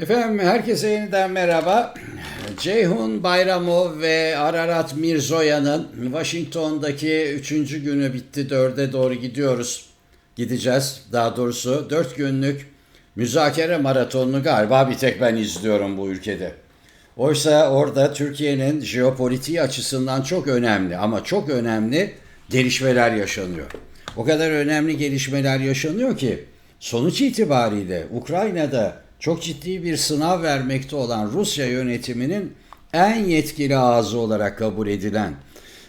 Efendim herkese yeniden merhaba. Ceyhun Bayramov ve Ararat Mirzoyan'ın Washington'daki üçüncü günü bitti. Dörde doğru gidiyoruz. Gideceğiz. Daha doğrusu dört günlük müzakere maratonunu galiba bir tek ben izliyorum bu ülkede. Oysa orada Türkiye'nin jeopolitiği açısından çok önemli ama çok önemli gelişmeler yaşanıyor. O kadar önemli gelişmeler yaşanıyor ki sonuç itibariyle Ukrayna'da çok ciddi bir sınav vermekte olan Rusya yönetiminin en yetkili ağzı olarak kabul edilen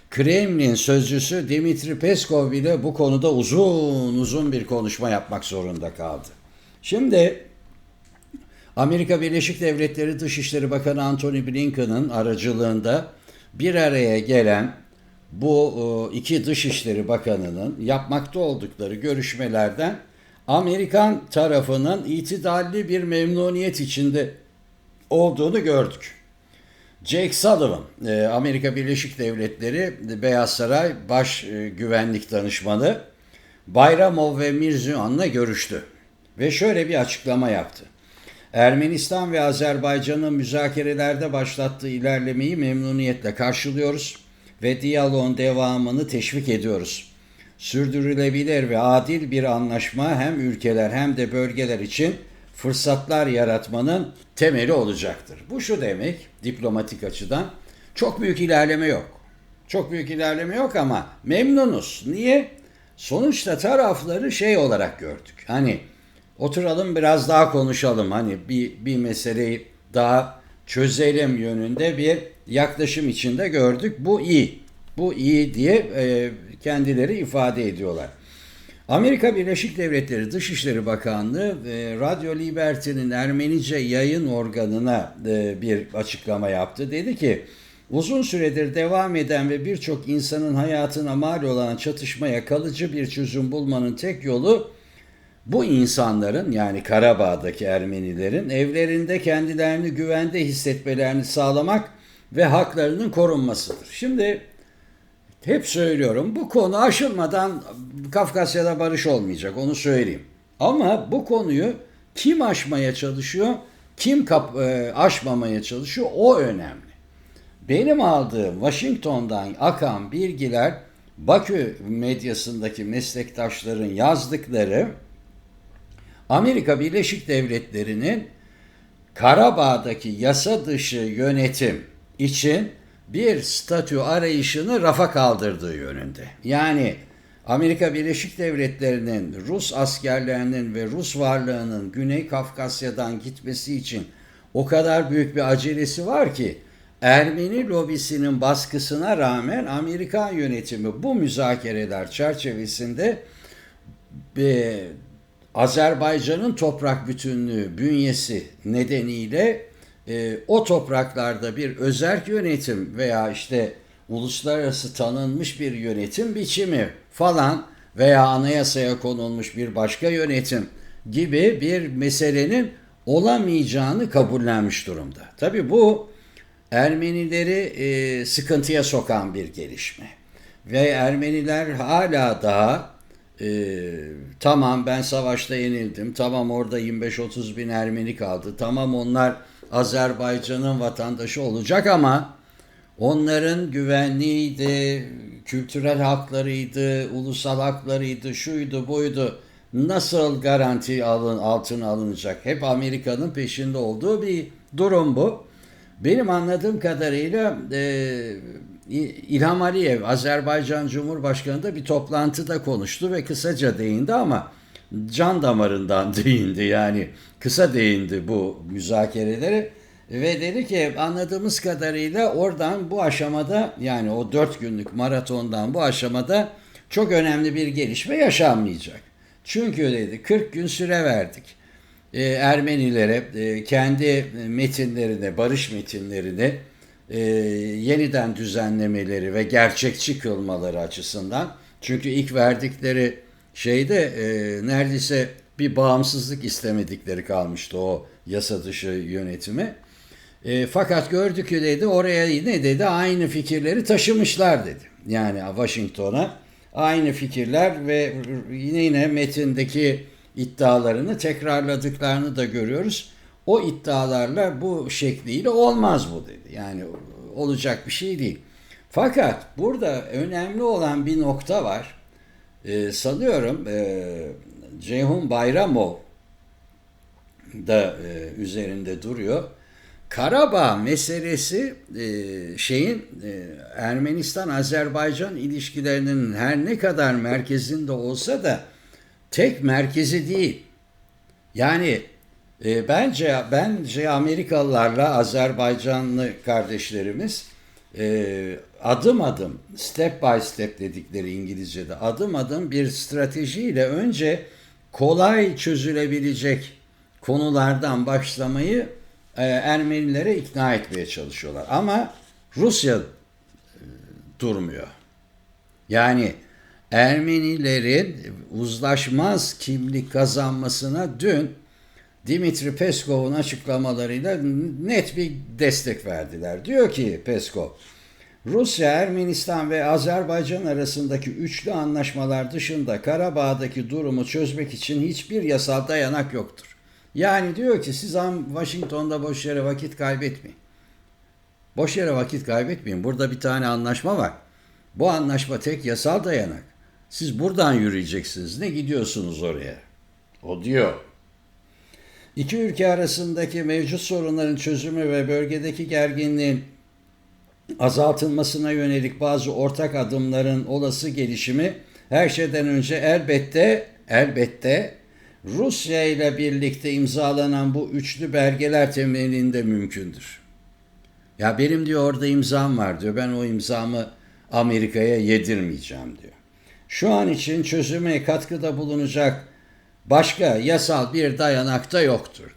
Kremlin sözcüsü Dimitri Peskov bile bu konuda uzun uzun bir konuşma yapmak zorunda kaldı. Şimdi Amerika Birleşik Devletleri Dışişleri Bakanı Antony Blinken'ın aracılığında bir araya gelen bu e, iki Dışişleri Bakanı'nın yapmakta oldukları görüşmelerden Amerikan tarafının itidalli bir memnuniyet içinde olduğunu gördük. Jake Sullivan, e, Amerika Birleşik Devletleri Beyaz Saray Baş e, Güvenlik Danışmanı Bayramov ve Mirziyoyan'la görüştü ve şöyle bir açıklama yaptı. Ermenistan ve Azerbaycan'ın müzakerelerde başlattığı ilerlemeyi memnuniyetle karşılıyoruz ve diyaloğun devamını teşvik ediyoruz. Sürdürülebilir ve adil bir anlaşma hem ülkeler hem de bölgeler için fırsatlar yaratmanın temeli olacaktır. Bu şu demek diplomatik açıdan çok büyük ilerleme yok. Çok büyük ilerleme yok ama memnunuz. Niye? Sonuçta tarafları şey olarak gördük. Hani oturalım biraz daha konuşalım. Hani bir, bir meseleyi daha çözelim yönünde bir yaklaşım içinde gördük. Bu iyi. Bu iyi diye e, kendileri ifade ediyorlar. Amerika Birleşik Devletleri Dışişleri Bakanlığı e, Radyo Liberty'nin Ermenice yayın organına e, bir açıklama yaptı. Dedi ki uzun süredir devam eden ve birçok insanın hayatına mal olan çatışmaya kalıcı bir çözüm bulmanın tek yolu bu insanların yani Karabağ'daki Ermenilerin evlerinde kendilerini güvende hissetmelerini sağlamak ve haklarının korunmasıdır. Şimdi hep söylüyorum bu konu aşılmadan Kafkasya'da barış olmayacak onu söyleyeyim. Ama bu konuyu kim aşmaya çalışıyor, kim kap, e, aşmamaya çalışıyor o önemli. Benim aldığım Washington'dan akan bilgiler Bakü medyasındaki meslektaşların yazdıkları Amerika Birleşik Devletleri'nin Karabağ'daki yasa dışı yönetim için bir statü arayışını rafa kaldırdığı yönünde. Yani Amerika Birleşik Devletleri'nin Rus askerlerinin ve Rus varlığının Güney Kafkasya'dan gitmesi için o kadar büyük bir acelesi var ki Ermeni lobisinin baskısına rağmen Amerikan yönetimi bu müzakereler çerçevesinde e, Azerbaycan'ın toprak bütünlüğü bünyesi nedeniyle e, o topraklarda bir özerk yönetim veya işte uluslararası tanınmış bir yönetim biçimi falan veya anayasaya konulmuş bir başka yönetim gibi bir meselenin olamayacağını kabullenmiş durumda. Tabii bu Ermenileri e, sıkıntıya sokan bir gelişme. Ve Ermeniler hala daha e, tamam ben savaşta yenildim, tamam orada 25-30 bin Ermeni kaldı, tamam onlar Azerbaycan'ın vatandaşı olacak ama onların güvenliğiydi, kültürel haklarıydı, ulusal haklarıydı, şuydu buydu nasıl garanti alın, altına alınacak? Hep Amerika'nın peşinde olduğu bir durum bu. Benim anladığım kadarıyla e, İlham Aliyev Azerbaycan Cumhurbaşkanı da bir toplantıda konuştu ve kısaca değindi ama can damarından değindi yani kısa değindi bu müzakerelere ve dedi ki anladığımız kadarıyla oradan bu aşamada yani o dört günlük maratondan bu aşamada çok önemli bir gelişme yaşanmayacak. Çünkü dedi 40 gün süre verdik. Ee, Ermenilere e, kendi metinlerini, barış metinlerini e, yeniden düzenlemeleri ve gerçekçi kılmaları açısından. Çünkü ilk verdikleri şeyde e, neredeyse bir bağımsızlık istemedikleri kalmıştı o yasa dışı yönetimi. E, fakat gördük ki dedi oraya ne dedi aynı fikirleri taşımışlar dedi. Yani Washington'a aynı fikirler ve yine yine metindeki iddialarını tekrarladıklarını da görüyoruz. o iddialarla bu şekliyle olmaz bu dedi. Yani olacak bir şey değil. Fakat burada önemli olan bir nokta var. Ee, sanıyorum e, Ceyhun Bayramov da e, üzerinde duruyor. Karabağ meselesi e, şeyin e, Ermenistan-Azerbaycan ilişkilerinin her ne kadar merkezinde olsa da tek merkezi değil. Yani e, bence bence Amerikalılarla Azerbaycanlı kardeşlerimiz e, adım adım step by step dedikleri İngilizce'de adım adım bir stratejiyle önce kolay çözülebilecek konulardan başlamayı e, Ermenilere ikna etmeye çalışıyorlar. Ama Rusya e, durmuyor. Yani Ermenilerin uzlaşmaz kimlik kazanmasına dün Dimitri Peskov'un açıklamalarıyla net bir destek verdiler. Diyor ki Peskov, Rusya, Ermenistan ve Azerbaycan arasındaki üçlü anlaşmalar dışında Karabağ'daki durumu çözmek için hiçbir yasal dayanak yoktur. Yani diyor ki siz Washington'da boş yere vakit kaybetmeyin. Boş yere vakit kaybetmeyin. Burada bir tane anlaşma var. Bu anlaşma tek yasal dayanak. Siz buradan yürüyeceksiniz. Ne gidiyorsunuz oraya? O diyor. İki ülke arasındaki mevcut sorunların çözümü ve bölgedeki gerginliğin azaltılmasına yönelik bazı ortak adımların olası gelişimi her şeyden önce elbette elbette Rusya ile birlikte imzalanan bu üçlü belgeler temelinde mümkündür. Ya benim diyor orada imzam var diyor. Ben o imzamı Amerika'ya yedirmeyeceğim diyor. Şu an için çözüme katkıda bulunacak başka yasal bir dayanak da yoktur.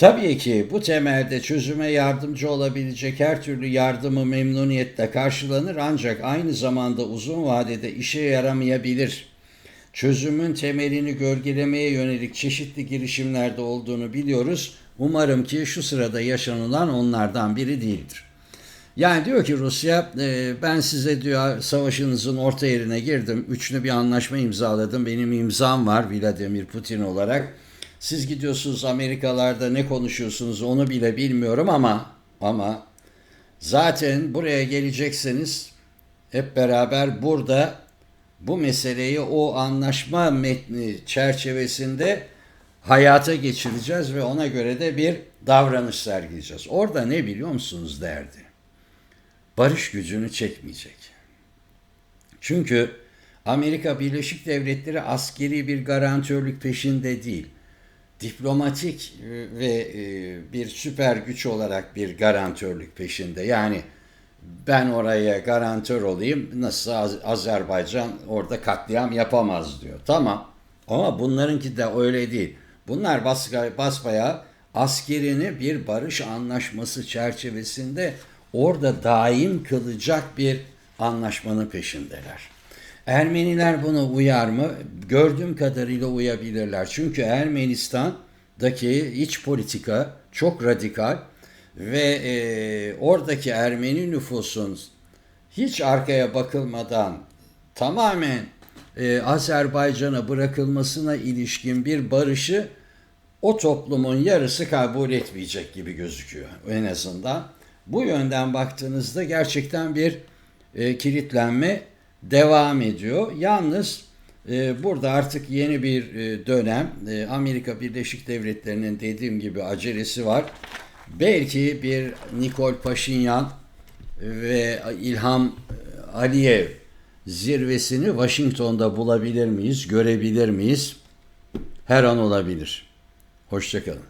Tabii ki bu temelde çözüme yardımcı olabilecek her türlü yardımı memnuniyetle karşılanır ancak aynı zamanda uzun vadede işe yaramayabilir. Çözümün temelini gölgelemeye yönelik çeşitli girişimlerde olduğunu biliyoruz. Umarım ki şu sırada yaşanılan onlardan biri değildir. Yani diyor ki Rusya ben size diyor savaşınızın orta yerine girdim. Üçlü bir anlaşma imzaladım. Benim imzam var Vladimir Putin olarak. Siz gidiyorsunuz Amerikalarda ne konuşuyorsunuz onu bile bilmiyorum ama ama zaten buraya gelecekseniz hep beraber burada bu meseleyi o anlaşma metni çerçevesinde hayata geçireceğiz ve ona göre de bir davranış sergileyeceğiz. Orada ne biliyor musunuz derdi. Barış gücünü çekmeyecek. Çünkü Amerika Birleşik Devletleri askeri bir garantörlük peşinde değil diplomatik e, ve e, bir süper güç olarak bir garantörlük peşinde. Yani ben oraya garantör olayım nasıl Azerbaycan orada katliam yapamaz diyor. Tamam ama bunlarınki de öyle değil. Bunlar basbaya askerini bir barış anlaşması çerçevesinde orada daim kılacak bir anlaşmanın peşindeler. Ermeniler buna uyar mı? Gördüğüm kadarıyla uyabilirler. Çünkü Ermenistan'daki iç politika çok radikal ve e, oradaki Ermeni nüfusun hiç arkaya bakılmadan tamamen e, Azerbaycan'a bırakılmasına ilişkin bir barışı o toplumun yarısı kabul etmeyecek gibi gözüküyor en azından. Bu yönden baktığınızda gerçekten bir e, kilitlenme devam ediyor. Yalnız e, burada artık yeni bir e, dönem e, Amerika Birleşik Devletleri'nin dediğim gibi acelesi var. Belki bir Nikol Paşinyan ve İlham Aliyev zirvesini Washington'da bulabilir miyiz, görebilir miyiz? Her an olabilir. Hoşçakalın.